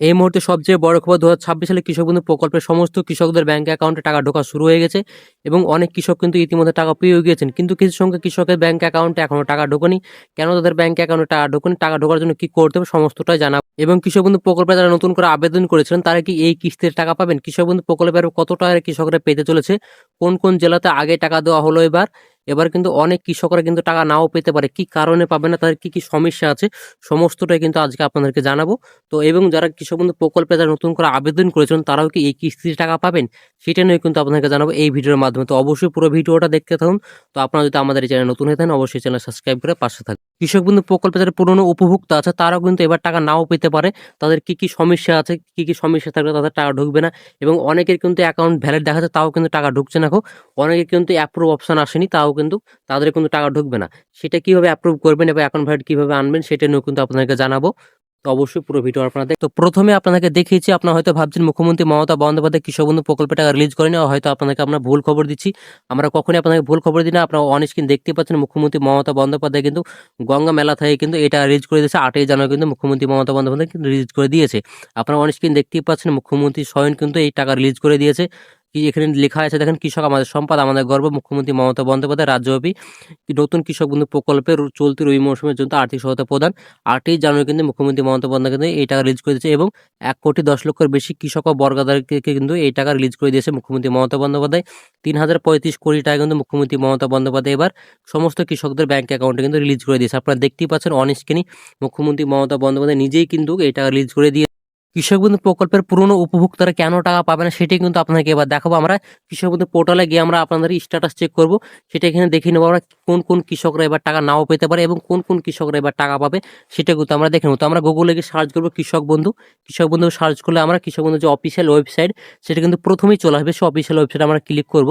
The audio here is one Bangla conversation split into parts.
এই মুহূর্তে সবচেয়ে বড় খবর দু হাজার ছাব্বিশ সালে কৃষক বন্ধু প্রকল্পের সমস্ত কৃষকদের ব্যাংক অ্যাকাউন্টে টাকা ঢোকা শুরু হয়ে গেছে এবং অনেক কৃষক কিন্তু ইতিমধ্যে টাকা পেয়েও গিয়েছেন। কিন্তু কিছু সংখ্যক কৃষকের ব্যাংক অ্যাকাউন্টে এখনও টাকা ঢোকেনি। কেন তাদের ব্যাংক অ্যাকাউন্টে টাকা ঢোকেনি? টাকা ঢোকার জন্য কি করতে হবে সমস্তটাই জানাব এবং কৃষক বন্ধু প্রকল্পে যারা নতুন করে আবেদন করেছিলেন, তারা কি এই কিস্তির টাকা পাবেন? কৃষক বন্ধু প্রকল্পের কত টাকা কৃষকরা পেতে চলেছে? কোন কোন জেলাতে আগে টাকা দেওয়া হলো এবার? এবার কিন্তু অনেক কৃষকরা কিন্তু টাকা নাও পেতে পারে। কি কারণে পাবে না? তাদের কি কি সমস্যা আছে? সমস্তটাই কিন্তু আজকে আপনাদেরকে জানাব। তো এবং যারা কৃষক বন্ধু প্রকল্পে যারা নতুন করে আবেদন করেছেন, তারাও কি এই কিস্তির টাকা পাবেন? সেটা নিয়ে কিন্তু আপনাদেরকে জানাব এই ভিডিওর মাধ্যমে। তো অবশ্যই পুরো ভিডিওটা দেখতে থাকুন। তো আপনারা যদি আমাদের এই চ্যানেল নতুন হয়ে থাকেন, অবশ্যই চ্যানেল সাবস্ক্রাইব করে পাশে থাকুন। কৃষক বন্ধু প্রকল্পে যারা পুরনো উপভোক্তা আছে, তারাও কিন্তু এবার টাকা নাও পেতে পারে। তাদের কি কি সমস্যা আছে, কি কি সমস্যা থাকলে তাদের টাকা ঢুকবে না এবং অনেকের কিন্তু অ্যাকাউন্ট ভ্যালিড দেখাচ্ছে তাও কিন্তু টাকা ঢুকছে না অনেকের কিন্তু অ্যাপ্রুভ অপশান আসেনি, তাও কিন্তু তাদের কিন্তু টাকা ঢুকবে না। সেটা কীভাবে অ্যাপ্রুভ করবেন এবং অ্যাকাউন্ট ভ্যালিড কীভাবে আনবেন, সেটা নিয়েও কিন্তু আপনাদেরকে জানাব। তো অবশ্যই পুরো ভিডিও আপনারা দেখ- তো প্রথমে আপনাদেরকে দেখিয়েছি, আপনারা হয়তো ভাবছেন মুখ্যমন্ত্রী মমতা বন্দ্যোপাধ্যায় কৃষক বন্ধু প্রকল্পে টাকা রিলিজ করেনি হয়তো আপনাদেরকে আমরা ভুল খবর দিচ্ছি। আমরা কখনই আপনাকে ভুল খবর দিই না, আপনারা অন স্ক্রিন দেখতে পাচ্ছেন মুখ্যমন্ত্রী মমতা বন্দ্যোপাধ্যায় কিন্তু গঙ্গা মেলা থেকে কিন্তু এটা রিলিজ করে দিয়েছে। আটই জানুয়ারি কিন্তু মুখ্যমন্ত্রী মমতা বন্দ্যোপাধ্যায় কিন্তু রিলিজ করে দিয়েছে। আপনারা অন স্ক্রিন দেখতেই পাচ্ছেন মুখ্যমন্ত্রী স্বয়ং কিন্তু এই টাকা রিলিজ করে দিয়েছে। কি এখানে লেখা আছে, দেখেন কৃষক আমাদের সম্পদ, আমাদের গর্ব, মুখ্যমন্ত্রী মমতা বন্দ্যোপাধ্যায় রাজ্যব্যাপী নতুন কৃষক বন্ধু প্রকল্পের চলতি রবি মৌসুমের জন্য আর্থিক সহায়তা প্রদান। আটই জানুয়ারি কিন্তু মুখ্যমন্ত্রী মমতা বন্দ্যোপাধ্যায় এই টাকা রিলিজ করে দিয়েছে এবং এক কোটি দশ লক্ষের বেশি কৃষক ও বর্গাদারকে কিন্তু এই টাকা রিলিজ করে দিয়েছে মুখ্যমন্ত্রী মমতা বন্দ্যোপাধ্যায়। তিন হাজার পঁয়ত্রিশ কোটি টাকা কিন্তু মুখ্যমন্ত্রী মমতা বন্দ্যোপাধ্যায় এবার সমস্ত কৃষকদের ব্যাংক অ্যাকাউন্টে কিন্তু রিলিজ করে দিয়েছে। আপনারা দেখতেই পাচ্ছেন অন স্ক্রিনে মুখ্যমন্ত্রী মমতা বন্দ্যোপাধ্যায় নিজেই কিন্তু এই টাকা রিলিজ করে দিয়ে কৃষক বন্ধু প্রকল্পের পুরনো উপভোক্তারা কেন টাকা পাবে না সেটাই কিন্তু আপনাকে এবার দেখাবো। আমরা কৃষক বন্ধু পোর্টালে গিয়ে আমরা আপনাদের স্ট্যাটাস চেক করব। সেটা এখানে দেখে নেব আমরা কোন কোন কৃষকরা এবার টাকা নাও পেতে পারে এবং কোন কোন কৃষকরা এবার টাকা পাবে সেটা কিন্তু আমরা দেখে নেব। তো আমরা গুগলে গিয়ে সার্চ করব কৃষক বন্ধু কৃষক বন্ধু সার্চ করলে আমরা কৃষক বন্ধু যে অফিসিয়াল ওয়েবসাইট সেটা কিন্তু প্রথমেই চলে আসবে। সে অফিসিয়াল ওয়েবসাইট আমরা ক্লিক করব।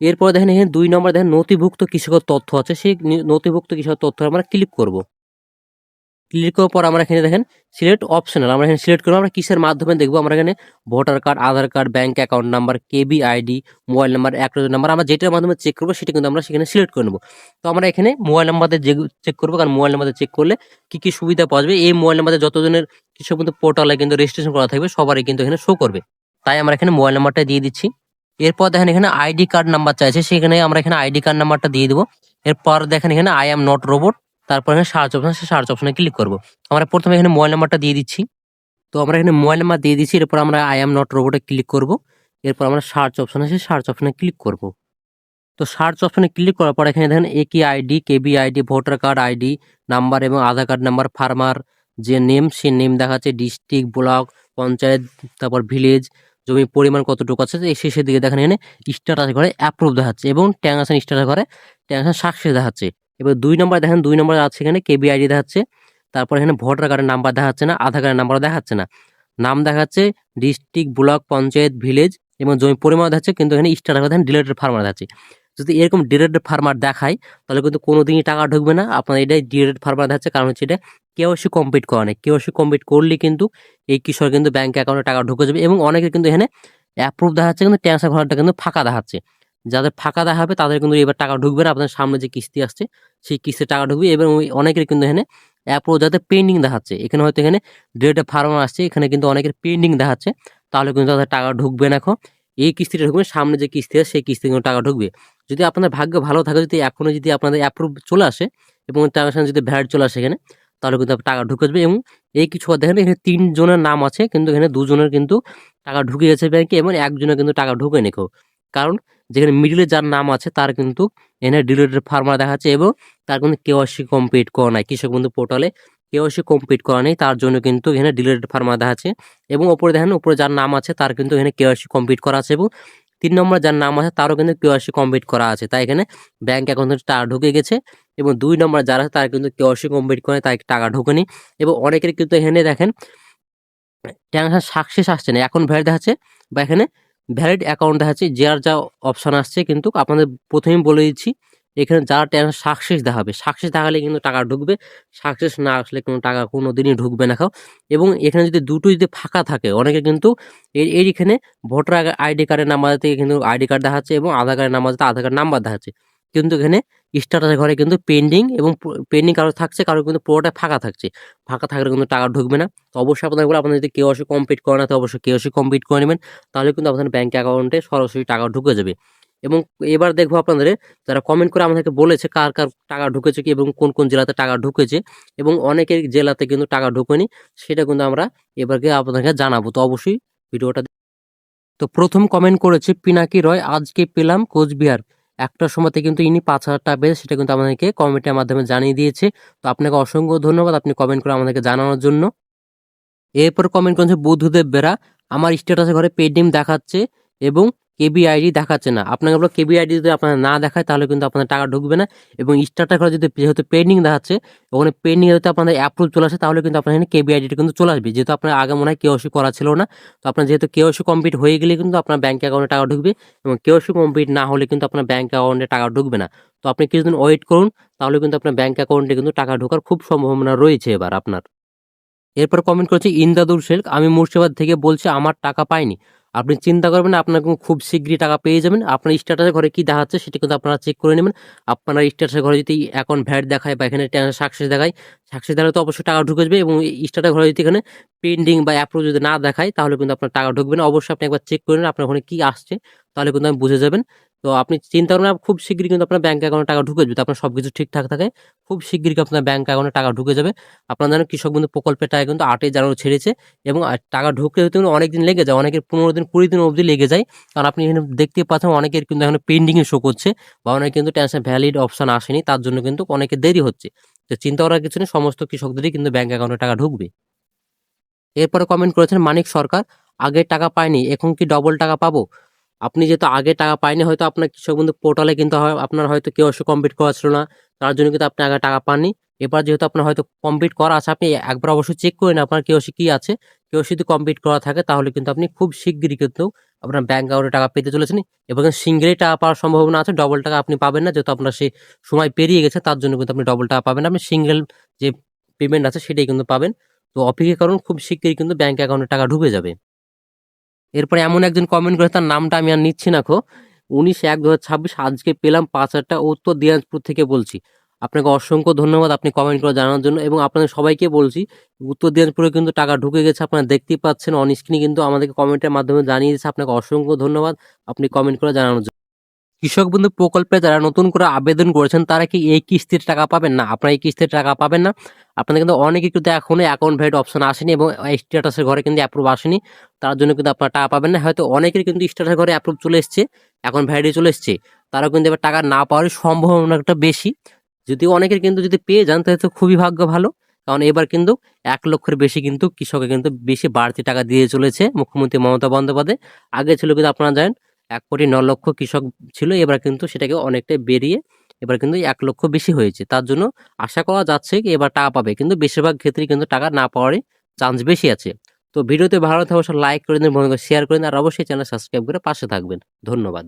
এরপর দেখেন এখানে দুই নম্বর দেখেন নথিভুক্ত কৃষকের তথ্য আছে। সেই নথিভুক্ত কৃষকের তথ্য আমরা ক্লিক করব। ক্লিক করার পর আমরা এখানে দেখেন সিলেক্ট অপশনাল আমরা এখানে সিলেক্ট করব, আমরা কিসের মাধ্যমে দেখব? আমরা এখানে voter card Aadhaar card bank account number KB ID mobile number acreage number আমরা যেটার মাধ্যমে চেক করব, সেটা কিন্তু আমরা সেখানে সিলেক্ট করে নেব। তো আমরা এখানে মোবাইল নাম্বার দিয়ে চেক করব, কারণ মোবাইল নাম্বার চেক করলে কি কি সুবিধা পাওয়া যাবে? এই মোবাইল নাম্বারে যতজনের কিছু কিন্তু পোর্টালে কিন্তু রেজিস্ট্রেশন করা থাকবে, সবারই কিন্তু এখানে শো করবে। তাই আমরা এখানে মোবাইল নাম্বারটা দিয়ে দিচ্ছি। এরপর দেখেন এখানে আইডি কার্ড নাম্বার চাইছে, সেখানে আমরা এখানে আইডি কার্ড নাম্বারটা দিয়ে দেবো। এরপর দেখেন এখানে আই এম নট রোবট তারপর এখানে সার্চ অপশন সে সার্চ অপশনে ক্লিক করব। আমরা প্রথমে এখানে মোবাইল নাম্বারটা দিয়ে দিচ্ছি। তো আমরা এখানে মোবাইল নাম্বার দিয়ে দিচ্ছি, এরপর আমরা আই এম নট রোবটে ক্লিক করব। এরপর আমরা সার্চ অপশন আছে, সার্চ অপশনে ক্লিক করব। তো সার্চ অপশনে ক্লিক করার পর এখানে দেখেন একই ID KB ID voter card ID number এবং আধার কার্ড নাম্বার ফার্মার যে নেম সে নেম দেখাচ্ছে ডিস্ট্রিক্ট ব্লক পঞ্চায়েত, তারপর ভিলেজ জমির পরিমাণ কতটুকু আছে শেষের দিকে দেখেন এখানে স্ট্যাটাস ঘরে অ্যাপ্রুভ দেখাচ্ছে এবং ট্যাংশন স্ট্যাটাস ঘরে ট্যাংশন সাকসেস দেখাচ্ছে। এবার দুই নম্বর দেখেন, দুই নম্বর আছে এখানে কেবি আইডি দেখাচ্ছে। তারপর এখানে ভোটার কার্ডের নাম্বার দেখাচ্ছে না, আধার কার্ডের নাম্বার দেখাচ্ছে না। নাম দেখাচ্ছে ডিস্ট্রিক্ট ব্লক পঞ্চায়েত ভিলেজ এবং জমি পরিমাণ দেখাচ্ছে, কিন্তু এখানে স্টার দেখেন ডিলেটেড ফার্মার দেখাচ্ছে। যদি এরকম ডিলেটেড ফার্মার দেখায়, তাহলে কিন্তু কোনো দিনই টাকা ঢুকবে না। আপনার এটাই ডিলেটেড ফার্মার দেখাচ্ছে, কারণ হচ্ছে এটা কেওয়াইসি কমপ্লিট করা নেই। কেওয়াইসি কমপ্লিট করলে কিন্তু এই কৃষক কিন্তু ব্যাঙ্ক অ্যাকাউন্টে টাকা ঢুকে যাবে এবং অনেকে কিন্তু এখানে অ্যাপ্রুভ দেখাচ্ছে, কিন্তু ট্যাক্সের ঘরটা কিন্তু ফাঁকা দেখাচ্ছে। যাদের ফাঁকা দেখাবে তাদের কিন্তু এবার টাকা ঢুকবে না। আপনার সামনে যে কিস্তি আসছে, সেই কিস্তির টাকা ঢুকবে এবং অনেকের কিন্তু এখানে অ্যাপ্রুভ যাতে পেন্ডিং দেখাচ্ছে, এখানে হয়তো এখানে ডেটে ফার্ম আসছে, এখানে কিন্তু অনেকের পেন্ডিং দেখাচ্ছে, তাহলে কিন্তু তাদের টাকা ঢুকবে না এখন। এই কিস্তিটা ঢুকবে, সামনে যে কিস্তি আছে সেই কিস্তি কিন্তু টাকা ঢুকবে। যদি আপনার ভাগ্য ভালো থাকে, যদি এখনও যদি আপনাদের অ্যাপ্রুভ চলে আসে এবং সঙ্গে যদি ভ্যাট চলে আসে এখানে, তাহলে কিন্তু টাকা ঢুকে যাবে এবং এই কিছু দেখেন, এখানে তিনজনের নাম আছে, কিন্তু এখানে দুজনের কিন্তু টাকা ঢুকে গেছে ব্যাংকে এবং একজনের কিন্তু টাকা ঢুকে নেখো কারণ যেখানে মিডিলে যার নাম আছে, তার কিন্তু এখানে ডিলেটেড ফার্মার দেখাচ্ছে এবং তার কিন্তু কেওয়াইসি কমপ্লিট করা নাই, কৃষক বন্ধু পোর্টালে কেওয়াইসি কমপ্লিট করা নেই, তার জন্য কিন্তু এখানে ডিলেটেড ফার্মার দেখা দেখাচ্ছে এবং ওপরে দেখেন, উপরে যার নাম আছে, তার কিন্তু এখানে কেওয়াইসি কমপ্লিট করা আছে এবং তিন নম্বর যার নাম আছে, তারও কিন্তু কেওয়াইসি কমপ্লিট করা আছে। তাই এখানে ব্যাঙ্ক অ্যাকাউন্টে টাকা ঢুকে গেছে এবং দুই নম্বর যারা আছে, তার কিন্তু কেওয়াইসি কমপ্লিট করে তাই টাকা ঢোকেনি এবং অনেকের কিন্তু এখানে দেখেন ট্যাংশন সাকসেস আসছে না। এখন ভ্যালিড দেখাচ্ছে বা এখানে ভ্যালিড অ্যাকাউন্ট দেখাচ্ছে, যার যা অপশান আসছে কিন্তু আপনাদের প্রথমেই বলে দিচ্ছি, এখানে যারা ট্যান সাকসেস দেখাবে সাকসেস দেখালে কিন্তু টাকা ঢুকবে সাকসেস না আসলে কোনো টাকা কোনো দিনই ঢুকবে না খাও এবং এখানে যদি দুটো যদি ফাঁকা থাকে, অনেকে কিন্তু এর এখানে ভোটার আইডি কার্ডের নাম্বার থেকে কিন্তু আইডি কার্ড দেখাচ্ছে এবং আধার কার্ডের নাম্বার আধার কার্ড নাম্বার দেখাচ্ছে। কিন্তু এখানে স্ট্যাটাসের ঘরে কিন্তু পেন্ডিং এবং পেন্ডিং কারও থাকছে, কারও কিন্তু পুরোটা ফাঁকা থাকছে। ফাঁকা থাকলে কিন্তু টাকা ঢুকবে না। তো অবশ্যই আপনাদের বলে আপনাদের যদি কেউ কেওয়াইসি কমপ্লিট করে না, তো অবশ্যই কেউ কেওয়াইসি কমপ্লিট করে নেবেন। তাহলে কিন্তু আপনাদের ব্যাঙ্ক অ্যাকাউন্টে সরাসরি টাকা ঢুকে যাবে। এবং এবার দেখব আপনাদের, যারা কমেন্ট করে আমাদেরকে বলেছে কার কার টাকা ঢুকেছে কি এবং কোন কোন জেলাতে টাকা ঢুকেছে এবং অনেকের জেলাতে কিন্তু টাকা ঢুকেনি, সেটা কিন্তু আমরা এবারকে আপনাদেরকে জানাব। তো অবশ্যই ভিডিওটা তো প্রথম কমেন্ট করেছে পিনাকি রয়, আজকে পেলাম কোচবিহার। একটা সময়তে কিন্তু ইনি পাঁচ হাজার টাকা পেয়েছে সেটা কিন্তু আমাদেরকে কমেন্টের মাধ্যমে জানিয়ে দিয়েছে। তো আপনাকে অসংখ্য ধন্যবাদ আপনি কমেন্ট করে আমাদেরকে জানানোর জন্য। এরপর কমেন্ট করেছে, বুদ্ধদেব বেরা আমার স্ট্যাটাসে ঘরে পেডিম দেখাচ্ছে এবং কেবি আইডি দেখাচ্ছে না। আপনাকে বলো কেবি আইডি যদি আপনার না দেখায়, তাহলে কিন্তু আপনার টাকা ঢুকবে না এবং স্টার্টার ঘরে যদি যেহেতু পেন্ডিং দেখাচ্ছে, ওখানে পেন্ডিং যদি আপনাদের অ্যাপ্রুভ চলে আসে, তাহলে কিন্তু আপনার এখানে কেবি আইডিটা কিন্তু চলে আসবে। যেহেতু আপনার আগে মনে হয় কেওসি করা ছিল না, তো আপনার যেহেতু কেওসি কমপ্লিট হয়ে গেলে কিন্তু আপনার ব্যাঙ্ক অ্যাকাউন্টে টাকা ঢুকবে এবং কেওসি কমপ্লিট না হলে কিন্তু আপনার ব্যাঙ্ক অ্যাকাউন্টে টাকা ঢুকবে না। তো আপনি কিছুদিন ওয়েট করুন, তাহলে কিন্তু আপনার ব্যাঙ্ক অ্যাকাউন্টে কিন্তু টাকা ঢোকার খুব সম্ভাবনা রয়েছে এবার আপনার। এরপর কমেন্ট করেছে ইন্দাদুর শেখ, আমি মুর্শিদাবাদ থেকে বলছি আমার টাকা পাইনি। আপনি চিন্তা করবেন আপনার খুব শীঘ্রই টাকা পেয়ে যাবেন। আপনার স্ট্যাটাসের ঘরে কি দেখাচ্ছে সেটা কিন্তু আপনারা চেক করে নেবেন। আপনার স্ট্যাটাসের ঘরে যদি এখন ভ্যাট দেখায় বা এখানে সাকসেস দেখায় সাকসেস দেখালে তো অবশ্যই টাকা ঢুকে যাবে এবং স্ট্যাটাসের ঘরে যদি এখানে পেন্ডিং বা অ্যাপ্রুভ যদি না দেখায়, তাহলে কিন্তু আপনার টাকা ঢুকবে না। অবশ্যই আপনি একবার চেক করে নেন আপনার ওখানে কী আসছে, তাহলে কিন্তু আপনি বুঝে যাবেন। তো আপনি চিন্তা করবেন খুব শীঘ্রই কিন্তু আপনার ব্যাঙ্ক অ্যাকাউন্টে টাকা ঢুকে যাবে। আপনার সব কিছু ঠিকঠাক থাকে, খুব শীঘ্রই আপনার ব্যাঙ্ক অ্যাকাউন্টে টাকা ঢুকে যাবে। আপনার জানেন কৃষক বন্ধু প্রকল্পের টাকা কিন্তু আটই জানুয়ারি ছেড়েছে এবং টাকা ঢুকতে হতে কিন্তু অনেক দিন লেগে যায়, অনেকের পনেরো দিন, কুড়ি দিন অবধি লেগে যায়। কারণ আপনি এখানে দেখতে পাচ্ছেন অনেকের কিন্তু এখন পেন্ডিংয়ে শো করছে বা অনেকে কিন্তু টেনশন ভ্যালিড অপশান আসেনি, তার জন্য কিন্তু অনেকের দেরি হচ্ছে। তো চিন্তা করার কিছু নেই, সমস্ত কৃষকদেরই কিন্তু ব্যাঙ্ক অ্যাকাউন্টে টাকা ঢুকবে। এরপরে কমেন্ট করেছেন মানিক সরকার, আগে টাকা পায়নি, এখন কি ডবল টাকা পাবো? আপনি যেহেতু আগে টাকা পায়নি হয়তো আপনার কৃষক বন্ধু পোর্টালে কিন্তু আপনার হয়তো কেউ কমপ্লিট করা ছিল না। তার জন্য কিন্তু আপনি আগে টাকা পাননি। এবার যেহেতু আপনার হয়তো কমপ্লিট করা আছে, আপনি একবার অবশ্যই চেক করে আপনার কেওসি কি আছে। কেউ যদি কমপ্লিট করা থাকে, তাহলে কিন্তু আপনি খুব শিগগিরই কিন্তু আপনার ব্যাঙ্ক অ্যাকাউন্টে টাকা পেতে চলেছেন। এবং সিঙ্গেলই টাকা পাওয়ার সম্ভাবনা আছে ডবল টাকা আপনি পাবেন না। যেহেতু আপনার সেই সময় পেরিয়ে গেছে, তার জন্য কিন্তু আপনি ডবল টাকা পাবেন না। আপনি সিঙ্গেল যে পেমেন্ট আছে, সেটাই কিন্তু পাবেন। তো অপেক্ষা করুন, খুব শিগগিরই কিন্তু ব্যাঙ্ক অ্যাকাউন্টে টাকা ঢুকে যাবে। এরপরে এমন একজন কমেন্ট করে, তার নামটা আমি আর নিচ্ছি না খো। উনিশ এক দু ছাব্বিশ আজকে পেলাম পাঁচ হাজারটা উত্তর দিনাজপুর থেকে বলছি। আপনাকে অসংখ্য ধন্যবাদ আপনি কমেন্ট করে জানানোর জন্য এবং আপনাদের সবাইকে বলছি, উত্তর দিনাজপুরে কিন্তু টাকা ঢুকে গেছে, আপনারা দেখতেই পাচ্ছেন অন স্ক্রিনে কিন্তু আমাদেরকে কমেন্টের মাধ্যমে জানিয়ে দিয়েছে। আপনাকে অসংখ্য ধন্যবাদ, আপনি কমেন্ট করে জানানোর জন্য। কৃষক বন্ধু প্রকল্পে যারা নতুন করে আবেদন করেছেন, তারা কি এই কিস্তির টাকা পাবেন না? আপনারা এই কিস্তির টাকা পাবেন না? আপনাদের কিন্তু অনেকে কিন্তু এখনও অ্যাকাউন্ট ভ্যালিড অপশন আসেনি এবং স্ট্যাটাসের ঘরে কিন্তু অ্যাপ্রুভ আসেনি। তার জন্য কিন্তু আপনারা টাকা পাবেন না। হয়তো অনেকের কিন্তু স্ট্যাটাসের ঘরে অ্যাপ্রুভ চলে এসছে এখন ভ্যালিডি চলে এসছে। তারাও কিন্তু এবার টাকা না পাওয়ার সম্ভাবনাটা বেশি। যদি অনেকের কিন্তু যদি পেয়ে যান, তাহলে তো খুবই ভাগ্য ভালো। কারণ এবার কিন্তু এক লক্ষের বেশি কিন্তু কৃষকের কিন্তু বেশি বাড়তি টাকা দিয়ে চলেছে মুখ্যমন্ত্রী মমতা বন্দ্যোপাধ্যায়। আগে ছিল কিন্তু আপনারা জানেন এক কোটি ন লক্ষ কৃষক ছিল, এবার কিন্তু সেটাকে অনেকটাই বেরিয়ে এবার কিন্তু এক লক্ষ বেশি হয়েছে। তার জন্য আশা করা যাচ্ছে কি এবার টাকা পাবে, কিন্তু বেশিরভাগ ক্ষেত্রে কিন্তু টাকা না পাওয়ারই চান্স বেশি আছে। তো ভিডিওতে ভালো থাকবে লাইক করে দিন, বন্ধুদের শেয়ার করে দিন, আর অবশ্যই চ্যানেল সাবস্ক্রাইব করে পাশে থাকবেন। ধন্যবাদ।